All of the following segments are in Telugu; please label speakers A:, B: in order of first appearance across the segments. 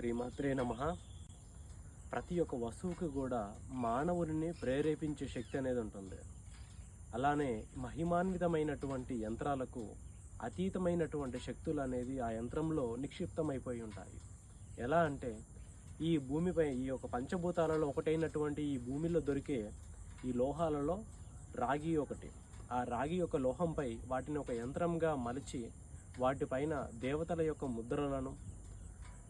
A: శ్రీమాత్రే నమ. ప్రతి ఒక్క వస్తువుకి కూడా మానవుడిని ప్రేరేపించే శక్తి అనేది ఉంటుంది. అలానే మహిమాన్వితమైనటువంటి యంత్రాలకు అతీతమైనటువంటి శక్తులు అనేది ఆ యంత్రంలో నిక్షిప్తమైపోయి ఉంటాయి. ఎలా అంటే ఈ భూమిపై ఈ యొక్క పంచభూతాలలో ఒకటైనటువంటి ఈ భూమిలో దొరికే ఈ లోహాలలో రాగి ఒకటి. ఆ రాగి యొక్క లోహంపై వాటిని ఒక యంత్రంగా మలిచి వాటిపైన దేవతల యొక్క ముద్రలను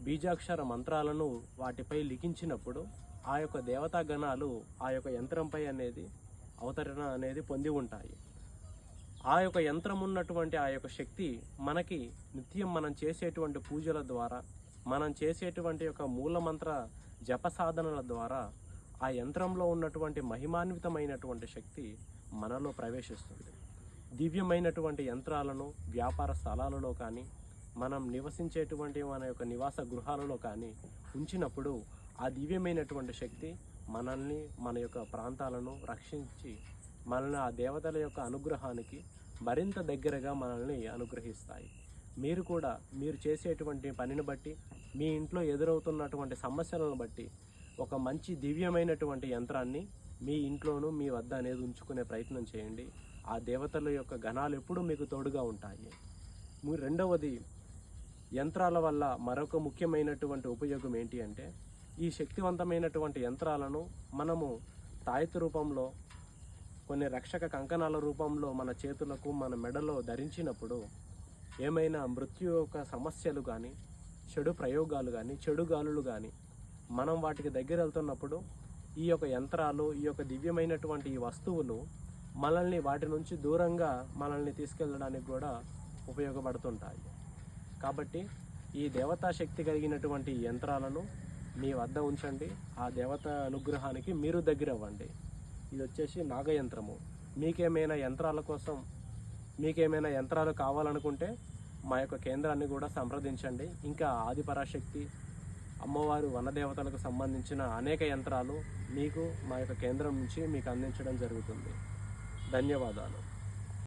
A: బీజాక్షర మంత్రాలను వాటిపై లిఖించినప్పుడు ఆ యొక్క దేవతా గణాలు ఆ యొక్క యంత్రంపై అనేది అవతరణ అనేది పొంది ఉంటాయి. ఆ యొక్క యంత్రం ఉన్నటువంటి ఆ యొక్క శక్తి మనకి నిత్యం మనం చేసేటువంటి పూజల ద్వారా మనం చేసేటువంటి యొక్క మూలమంత్ర జప సాధనల ద్వారా ఆ యంత్రంలో ఉన్నటువంటి మహిమాన్వితమైనటువంటి శక్తి మనలో ప్రవేశిస్తుంది. దివ్యమైనటువంటి యంత్రాలను వ్యాపార స్థలాలలో కానీ మనం నివసించేటువంటి మన యొక్క నివాస గృహాలలో కానీ ఉంచినప్పుడు ఆ దివ్యమైనటువంటి శక్తి మనల్ని మన యొక్క ప్రాంతాలను రక్షించి మనల్ని ఆ దేవతల యొక్క అనుగ్రహానికి మరింత దగ్గరగా మనల్ని అనుగ్రహిస్తాయి. మీరు కూడా మీరు చేసేటువంటి పనిని బట్టి మీ ఇంట్లో ఎదురవుతున్నటువంటి సమస్యలను బట్టి ఒక మంచి దివ్యమైనటువంటి యంత్రాన్ని మీ ఇంట్లోనూ మీ వద్ద అనేది ఉంచుకునే ప్రయత్నం చేయండి. ఆ దేవతల యొక్క గణాలు ఎప్పుడూ మీకు తోడుగా ఉంటాయి. రెండవది యంత్రాల వల్ల మరొక ముఖ్యమైనటువంటి ఉపయోగం ఏంటి అంటే ఈ శక్తివంతమైనటువంటి యంత్రాలను మనము తాయెత్తు రూపంలో కొన్ని రక్షక కంకణాల రూపంలో మన చేతులకు మన మెడలో ధరించినప్పుడు ఏమైనా మృత్యు యొక్క సమస్యలు కానీ చెడు ప్రయోగాలు కానీ చెడు గాలులు కానీ మనం వాటికి దగ్గర వెళ్తున్నప్పుడు ఈ యొక్క యంత్రాలు ఈ యొక్క దివ్యమైనటువంటి ఈ వస్తువులు మనల్ని వాటి నుంచి దూరంగా మనల్ని తీసుకెళ్ళడానికి కూడా ఉపయోగపడుతుంటాయి. కాబట్టి ఈ దేవతా శక్తి కలిగినటువంటి యంత్రాలను మీ వద్ద ఉంచండి. ఆ దేవత అనుగ్రహానికి మీరు దగ్గర అవ్వండి ఇది వచ్చేసి నాగయంత్రము. మీకేమైనా యంత్రాల కోసం మీకేమైనా యంత్రాలు కావాలనుకుంటే మా యొక్క కేంద్రాన్ని కూడా సంప్రదించండి. ఇంకా ఆదిపరాశక్తి అమ్మవారు వనదేవతలకు సంబంధించిన అనేక యంత్రాలు మీకు మా యొక్క కేంద్రం నుంచి మీకు అందించడం జరుగుతుంది. ధన్యవాదాలు.